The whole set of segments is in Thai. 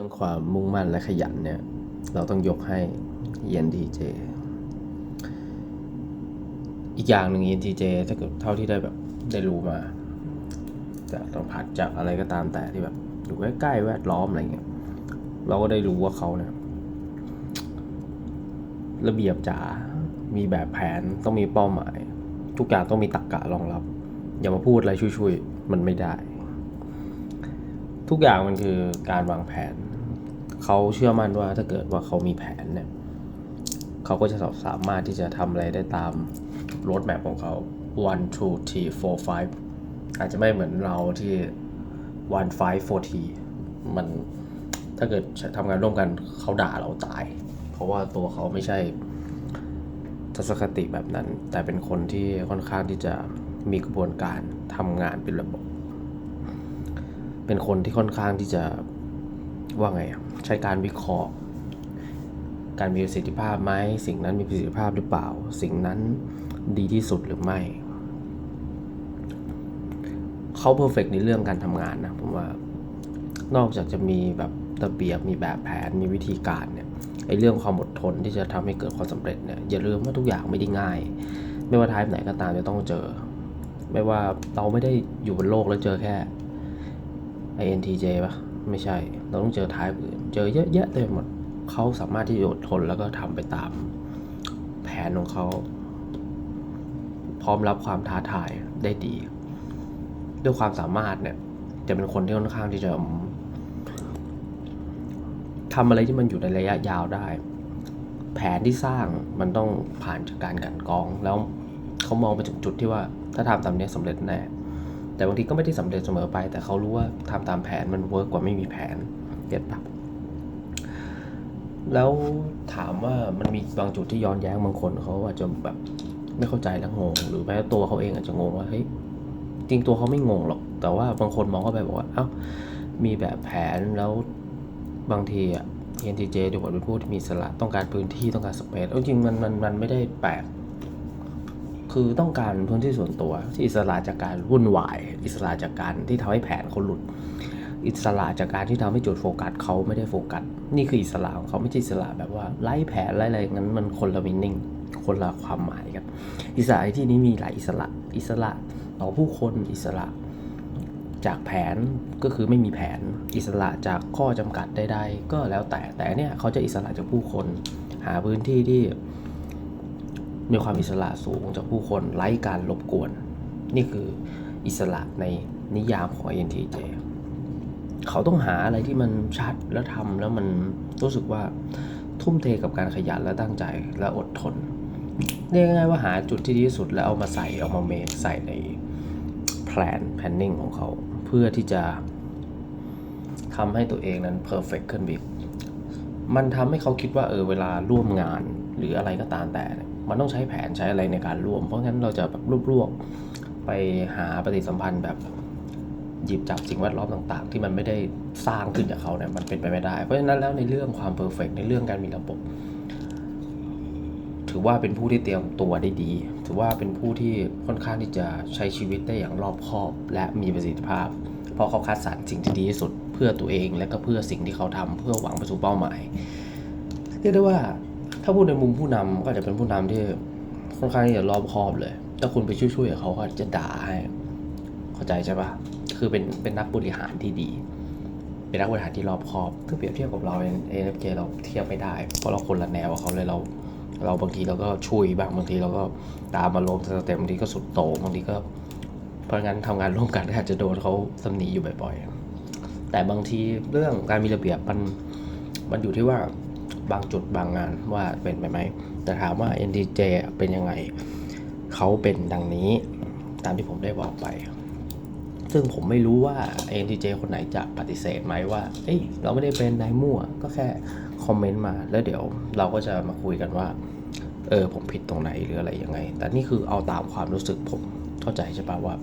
เรื่องความมุ่งมั่นและขยันเนี่ย เราต้องยกให้ ENTJ อีกอย่างหนึ่ง ENTJ ถ้าเกิดเท่าที่ได้แบบได้รู้มาจากสัมผัสจากอะไรก็ตามแต่ที่แบบ อยู่ใกล้ๆแวดล้อมอะไรเงี้ยเราก็ได้รู้ว่าเขาเนี่ยระเบียบจ๋า มีแบบแผนต้องมีเป้าหมาย ทุกอย่างต้องมีตรรกกะรองรับ อย่ามาพูดอะไรช่วยๆ มันไม่ได้ ทุกอย่างมันคือการวางแผน เขาเชื่อมั่นว่าถ้าเกิดว่าเขามีแผนเนี่ยเขาก็จะสามารถที่จะทำอะไรได้ตามรถแมพของเขา one two three four five อาจจะไม่เหมือนเราที่ one five four t มันถ้าเกิดทำงานร่วมกันเขาด่าเราตาย เพราะว่าตัวเขาไม่ใช่ทัศนคติแบบนั้น แต่เป็นคนที่ค่อนข้างที่จะมีกระบวนการทำงานเป็นระบบ เป็นคนที่ค่อนข้างที่จะ ว่าไงอะใช้การวิเคราะห์ การมีประสิทธิภาพไหมสิ่งนั้นมีประสิทธิภาพหรือเปล่า สิ่งนั้นดีที่สุดหรือไม่เขาเพอร์เฟกในเรื่องการทำงานนะผมว่านอกจากจะมีแบบระเบียบมีแบบแผนมีวิธีการเนี่ยไอ้เรื่องความอดทนที่จะทำให้เกิดความสำเร็จเนี่ยอย่าลืมว่าทุกอย่างไม่ได้ง่าย ไม่ว่าทายไหนก็ตามจะต้องเจอ ไม่ว่าเราไม่ได้อยู่บนโลกแล้วเจอแค่ INTJ ปะ ไม่ใช่ เราต้องเจอท้ายอื่น เจอเยอะแยะเต็มหมดเขาสามารถที่จะอดทนแล้วก็ทำไปตาม แผนของเขาพร้อมรับความท้าทายได้ดี ด้วยความสามารถเนี่ย จะเป็นคนที่ค่อนข้างที่จะทำอะไรที่มันอยู่ในระยะยาวได้ แผนที่สร้างมันต้องผ่านจากการกันกอง แล้วเขามองไปถึงจุดที่ว่าถ้าทำตามนี้สำเร็จแน่ แต่บางทีก็ไม่ได้สำเร็จเสมอไป แต่เขารู้ว่าทำตามแผนมันเวิร์กกว่าไม่มีแผนเก็ตปะแล้วถามว่ามันมีบางจุดที่ย้อนแย้งบางคนเขาอาจจะแบบไม่เข้าใจและงง หรือแม้ตัวเขาเองอาจจะงงว่าเฮ้ยจริงตัวเขาไม่งงหรอก แต่ว่าบางคนมองเข้าไปบอกว่าเอ้ามีแบบแผนแล้วบางทีอะ ENTJ ดูเหมือนเป็นผู้ที่มีสระต้องการพื้นที่ต้องการสเปซจริงมันมันมันไม่ได้แปลก คือต้องการพื้นที่ส่วนตัวที่อิสระจากการวุ่นวาย อิสระจากการที่ทำให้แผนเขาหลุด อิสระจากการที่ทำให้จุดโฟกัสเขาไม่ได้โฟกัส นี่คืออิสระของเขาไม่ใช่อิสระแบบว่าไล่แผนไล่อะไรงั้นมันคนละมินิ่งคนละความหมายกัน อิสระที่นี้มีหลายอิสระ อิสระต่อผู้คนอิสระจากแผนก็คือไม่มีแผนอิสระจากข้อจำกัดใดๆก็แล้วแต่แต่เนี่ยเขาจะอิสระจากผู้คน หาพื้นที่ที่ มีความอิสระสูงจากผู้คนไร้การรบกวน นี่คืออิสระในนิยามของ INTJ เขาต้องหาอะไรที่มันชัดแล้วทำแล้วมันรู้สึกว่าทุ่มเทกับการขยันและตั้งใจและอดทนเรียกง่ายว่าหาจุดที่ดีที่สุดแล้วเอามาใส่เอามาเมคใส่ในแผน planning ของเขา เพื่อที่จะทำให้ตัวเองนั้น perfect ขึ้นบิก มันทำให้เขาคิดว่าเออเวลาร่วมงานหรืออะไรก็ตามแต่ มันต้องใช้แผนใช้อะไรในการร่วม เพราะงั้นเราจะแบบรวบๆไปหาปฏิสัมพันธ์แบบหยิบจับสิ่งแวดล้อมต่าง ๆ ที่มันไม่ได้สร้างขึ้นจากเขาเนี่ยมันเป็นไปไม่ได้ เพราะฉะนั้นแล้วในเรื่องความเพอร์เฟกในเรื่องการมีระบบ ถือว่าเป็นผู้ที่เตรียมตัวได้ดี ถือว่าเป็นผู้ที่ค่อนข้างที่จะใช้ชีวิตได้อย่างรอบคอบ และมีประสิทธิภาพ ราะเขาคัดสรรสิ่งที่ดีที่สุดเพื่อตัวเอง และก็เพื่อสิ่งที่เขาทำเพื่อหวังไปสู่เป้าหมายเรียกได้ว่าถ้าพูดในมุมผู้นำก็จะเป็นผู้นำที่ค่อนข้างที่จะรอบคอบเลยถ้าคุณไปช่วยๆเขาเขาจะด่าให้เข้าใจใช่ปะคือเป็นเป็นนักบริหารที่ดี เป็นนักบริหารที่รอบคอบถ้าเปรียบเทียบกับเราเอ็นเอฟเเราเทียบไม่ได้ เพราะเราคนละแนวกับเขาเลยเรา เราบางทีเราก็ช่วยบ้างบางทีเราก็ตามมาลมสเต็มบางทีก็สุดโต่งบางทีก็ เพราะงั้นทำงานร่วมกันก็อาจจะโดนเขาตำหนิอยู่บ่อยๆ แต่บางทีเรื่องการมีระเบียบมันมันอยู่ที่ว่าบางจุดบางงานว่าเป็นไปไหม แต่ถามว่า NTJ เป็นยังไง เขาเป็นดังนี้ตามที่ผมได้บอกไป ซึ่งผมไม่รู้ว่า NTJ คนไหนจะปฏิเสธไหมว่า เอ้ย เราไม่ได้เป็นนายมั่ว ก็แค่คอมเมนต์มาแล้วเดี๋ยวเราก็จะมาคุยกันว่า เออ ผมผิดตรงไหนหรืออะไรยังไง แต่นี่คือเอาตามความรู้สึกผม เข้าใจใช่ปะว่า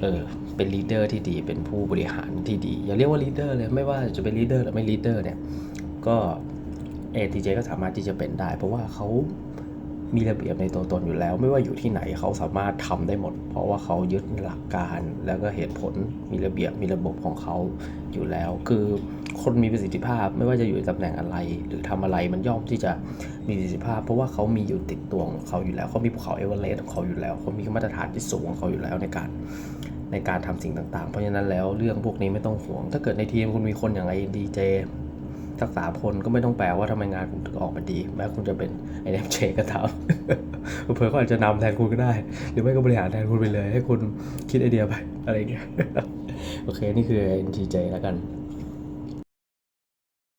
เออเป็นลีดเดอร์ที่ดีเป็นผู้บริหารที่ดีอย่าเรียกว่าลีดเดอร์เลยไม่ว่าจะเป็นลีดเดอร์หรือไม่ลีดเดอร์เนี่ยก็เอทีเจก็สามารถที่จะเป็นได้ เพราะว่าเขา มีระเบียบในตัวตนอยู่แล้ว ไม่ว่าอยู่ที่ไหนเขาสามารถทำได้หมด เพราะว่าเขายึดหลักการแล้วก็เหตุผลมีระเบียบมีระบบของเขาอยู่แล้ว คือคนมีประสิทธิภาพไม่ว่าจะอยู่ในตำแหน่งอะไร หรือทำอะไรมันย่อมที่จะมีประสิทธิภาพ เพราะว่าเขามีอยู่ติดตัวของเขาอยู่แล้วเขามีภูเขาเอเวอเรสต์ของเขาอยู่แล้วเขามีมาตรฐานที่สูงของเขาอยู่แล้วในการในการทำสิ่งต่างๆ เพราะฉะนั้นแล้วเรื่องพวกนี้ไม่ต้องห่วง ถ้าเกิดในทีมคุณมีคนอย่างไอ้ดีเจ สักสามคนก็ไม่ต้องแปลว่าทำไมงานคุณถึงออกมาดี แม้คุณจะเป็นไอ้เอ็มเจก็ตามเผื่อเขาอาจจะนำแทนคุณก็ได้ หรือไม่ก็บริหารแทนคุณไปเลย ให้คุณคิดไอเดียไปอะไรอย่างเงี้ยโอเค นี่คือ NTJ แล้วกัน